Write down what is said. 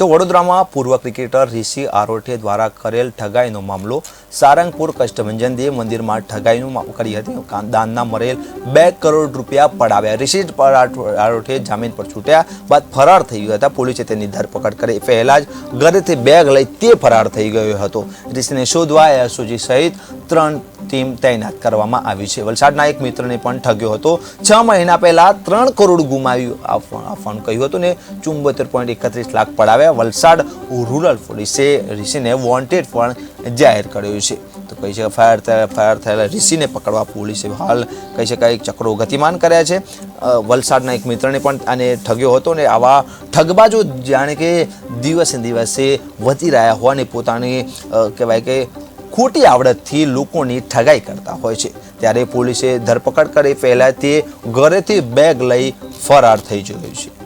તો વડોદરામાં પૂર્વ ક્રિકેટર ઋષિ આરોઠે દ્વારા કરેલ ઠગાઈનો મામલો. સારંગપુર કષ્ટભંજન દેવ મંદિરમાં ઠગાઈનું કરી હતી. દાનના મરેલ બે કરોડ રૂપિયા પડાવ્યા. રિષિ આરોઠે જામીન પર છૂટ્યા બાદ ફરાર થઈ ગયા હતા. પોલીસે તેની ધરપકડ કરી. પહેલાં જ ઘરેથી બેગ લઈ તે ફરાર થઈ ગયો હતો. ઋષિને શોધવા એસઓજી સહિત ત્રણ ટીમ તૈનાત કરવામાં આવી છે. વલસાડના એક મિત્રને પણ ઠગ્યો હતો. છ મહિના પહેલા ત્રણ કરોડ ગુમાવ્યું. આપવા- આપવાનું કહ્યું હતું ને, ચુંબોતેર પોઈન્ટ એકત્રીસ લાખ પડાવ્યા. વલસાડ રૂરલ પોલીસે ઋષિને વોન્ટેડ પણ જાહેર કર્યો છે. તો કહી શકાય ફાયર ફાયર થયેલા ઋષિને પકડવા પોલીસે હાલ કહી શકાય ચક્રો ગતિમાન કર્યા છે. વલસાડના એક મિત્રને પણ આને ઠગ્યો હતો ને, આવા ઠગબાજો જાણે કે દિવસે દિવસે વધી રહ્યા હોવાને પોતાની કહેવાય કે ખોટી આવડતથી લોકોની ઠગાઈ કરતા હોય છે. ત્યારે પોલીસે ધરપકડ કરી પહેલાં તે ઘરેથી બેગ લઈ ફરાર થઈ ગયો છે.